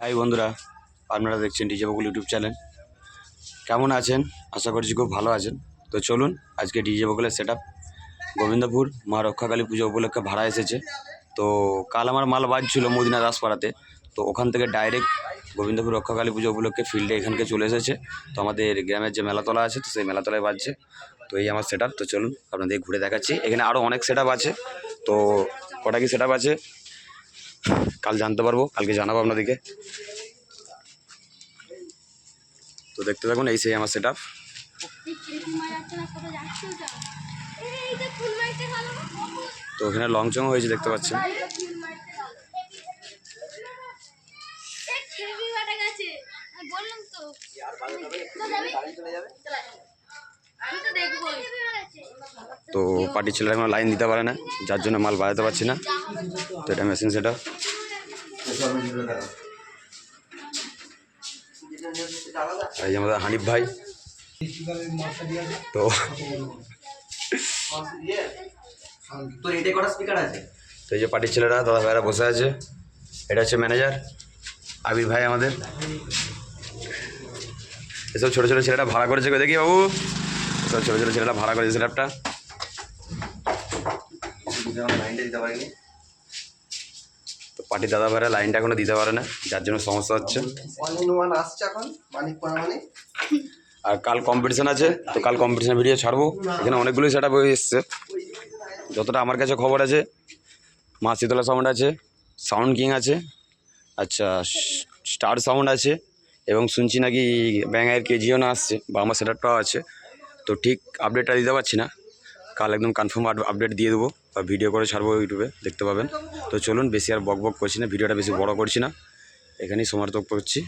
High বন্ধুরা আপনারা দেখছেন ডিজে বকুল ইউটিউব চ্যানেল। কেমন আছেন? আশা করছি খুব ভালো আছেন। তো চলুন, আজকে ডিজে বকুলের সেট আপ গোবিন্দপুর মা রক্ষাকালী পুজো উপলক্ষে ভাড়া এসেছে। তো কাল আমার মাল বাজছিল মদিনা দাসপাড়াতে। তো ওখান থেকে ডাইরেক্ট গোবিন্দপুর রক্ষাকালী পুজো উপলক্ষে ফিল্ডে এখানকে চলে এসেছে। তো আমাদের গ্রামের যে মেলাতলা আছে, তো সেই মেলাতলায় বাজছে। তো এই আমার সেট তো চলুন, আপনাদের ঘুরে দেখাচ্ছি। এখানে আরও অনেক সেট আছে। তো কটা কি সেট আছে? কাল জানতে পারব, কালকে জানাব আপনাদেরকে। তো দেখতে থাকুন, এই সেই আমার সেট আপ তো ওখানে লং চং হয়েছে, দেখতে পাচ্ছেন। বললাম তো দেখব তো পার্টির ছেলেরা এখন লাইন দিতে পারে না যার জন্য মাল বাজাতে পারছি না। তো এটা মেশিন সেটা এই আমাদের হানিফ ভাই। তো এই যে পার্টির ছেলেরা দাদা ভাইরা বসে আছে। এটা হচ্ছে ম্যানেজার আবির ভাই আমাদের। এসব ছোটো ছোটো ছেলেটা ভাড়া করেছে দেখি বাবু। ছোটো ছোটো ছেলেটা ভাড়া করেছে পারিনি তো পার্টির দাদা ভাইরা লাইনটা এখনও দিতে পারে না যার জন্য সমস্যা হচ্ছে। আর কাল কম্পিটিশন আছে তো কাল কম্পিটিশন ভিডিও ছাড়বো। এখানে অনেকগুলোই সেট আপ হয়ে এসছে। যতটা আমার কাছে খবর আছে মা শীতলা সাউন্ড আছে সাউন্ড কিং আছে আচ্ছা স্টার সাউন্ড আছে এবং শুনছি নাকি ব্যাঙের কেজিও না আসছে বা আমার সেট আপটাও আছে। তো ঠিক আপডেটটা দিতে পারছি না। কাল একদম কনফার্ম আপডেট দিয়ে দেবো। বা ভিডিও করে ছাড়বো ইউটিউবে দেখতে পাবেন। তো চলুন, বেশি আর বক বক করছি না, ভিডিওটা বেশি বড় করছি না। এখানেই সমর্থক করছি।